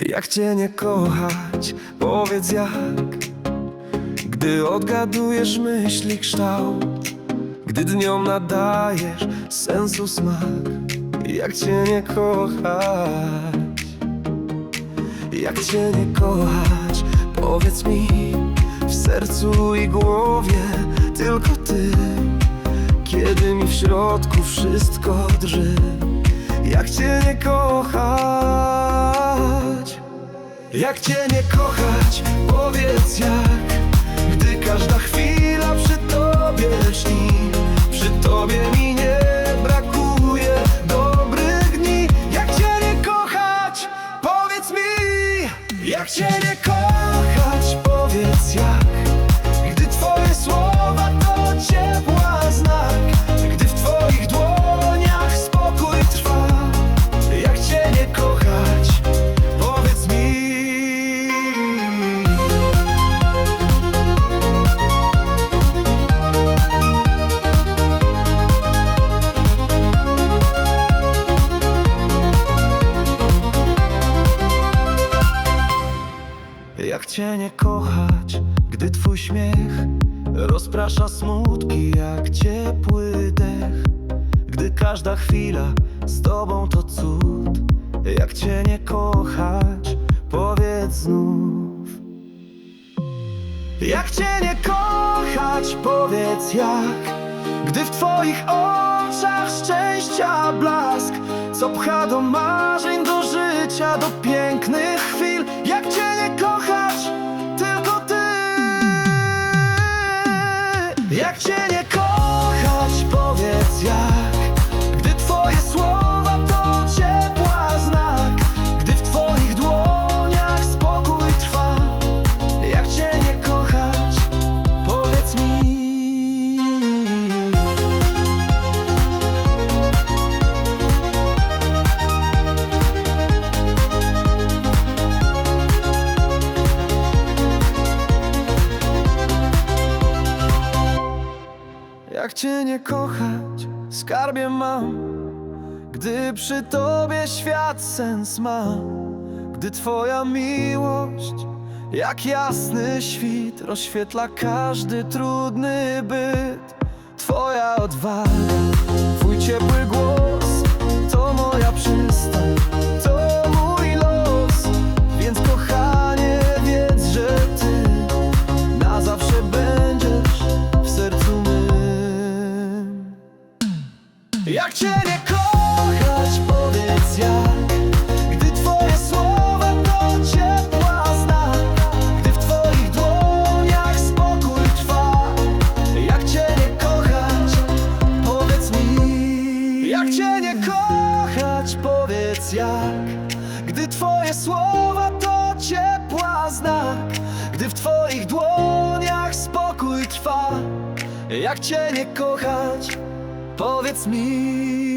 Jak cię nie kochać, powiedz jak. Gdy odgadujesz myśli kształt Gdy dniom nadajesz sensu smak. Jak cię nie kochać Jak cię nie kochać, powiedz mi W sercu i głowie tylko ty. Kiedy mi w środku wszystko drży Jak cię nie kochać Jak cię nie kochać, powiedz jak Gdy każda chwila przy tobie śni. Przy tobie mi nie brakuje dobrych dni. Jak cię nie kochać, powiedz mi Jak cię nie kochać, cię nie kochać, gdy twój śmiech rozprasza smutki jak ciepły dech. Gdy każda chwila z tobą to cud Jak cię nie kochać, powiedz znów. Jak cię nie kochać, powiedz jak Gdy w twoich oczach szczęścia blask Co pcha do marzeń, do życia, do pięknych chwil Jak cię nie kochać, tylko ty. Jak cię Jak cię nie kochać, skarbie mam. Gdy przy tobie świat sens ma. Gdy twoja miłość jak jasny świt Rozświetla każdy trudny byt. Twoja odwaga, twój ciepły głos Jak cię nie kochać, powiedz jak. Gdy twoje słowa to ciepła znak Gdy w twoich dłoniach spokój trwa. Jak cię nie kochać, powiedz mi. Jak cię nie kochać, powiedz jak. Gdy twoje słowa to ciepła znak Gdy w twoich dłoniach spokój trwa. Jak cię nie kochać, powiedz mi